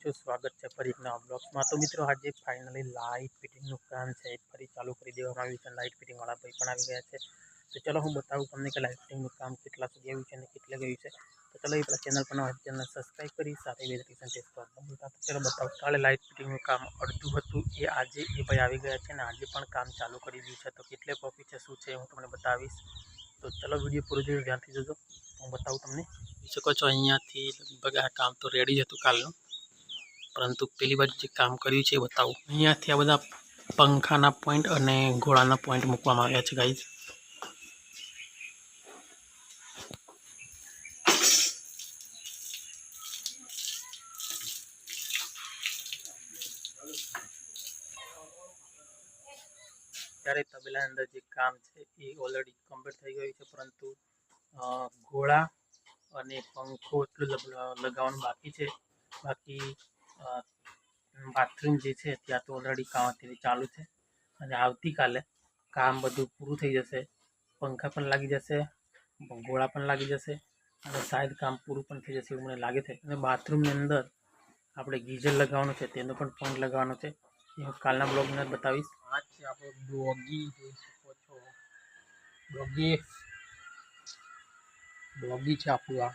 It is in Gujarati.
છો સ્વાગત છે ફરી એક બ્લોગ્સમાં તો મિત્રો, આજે ફાઇનલી લાઇટ ફિટિંગનું કામ છે. ફરી ચાલુ કરી દેવામાં આવ્યું છે. લાઇટ ફિટિંગવાળા ભાઈ પણ આવી ગયા છે. તો ચલો, હું બતાવું તમને કે લાઇટ ફિટિંગનું કામ કેટલા સુધી આવ્યું છે અને કેટલે ગયું છે. તો ચલો, એ પેલા ચેનલ પર નવા ચેનલ સબસ્ક્રાઈબ કરી, સાથે વેરિફિકેશન બતાવું. કાલે લાઇટ ફિટિંગનું કામ અડધું હતું. એ આજે એ ભાઈ આવી ગયા છે અને આજે પણ કામ ચાલુ કરી દીધું છે. તો કેટલે કોપી છે, શું છે, હું તમને બતાવીશ. તો ચલો વીડિયો પૂરો જોયું ધ્યાનથી જોજો. હું બતાવું તમને. શકો છો, અહીંયાથી લગભગ આ કામ તો રેડી જ હતું કાલનું. પરંતુ પેલી બાજુ જે કામ કર્યું છે એ બતાવું. અહીંયાથી આ બધા પંખાના પોઈન્ટ અને ઘોડાના પોઈન્ટ મૂકવામાં આવ્યા છે ગાઈઝ ત્યારે તબેલાની અંદર જે કામ છે એ ઓલરેડી કમ્પ્લીટ થઈ ગયું છે, પરંતુ ઘોડા અને પંખો એટલું લગાવવાનું બાકી છે. બાકી બાથરૂમ જે છે, ત્યાં તો ઓલરેડી કામ ચાલુ છે. અને આવતીકાલે કામ બધું પૂરું થઈ જશે. પંખા પણ લાગી જશે, ગોળા પણ લાગી જશે અને શાયદ કામ પૂરું પણ થઈ જશે એવું મને લાગે છે. અને બાથરૂમની અંદર આપણે ગીઝર લગાવવાનું છે, તેનો પણ પોઈન્ટ લગાવવાનો છે. એ હું કાલના બ્લોગની બતાવીશ. આ છે આપણો ડોગી જોઈ શકો છો? ડોગી ડોગી છે આપણું આ.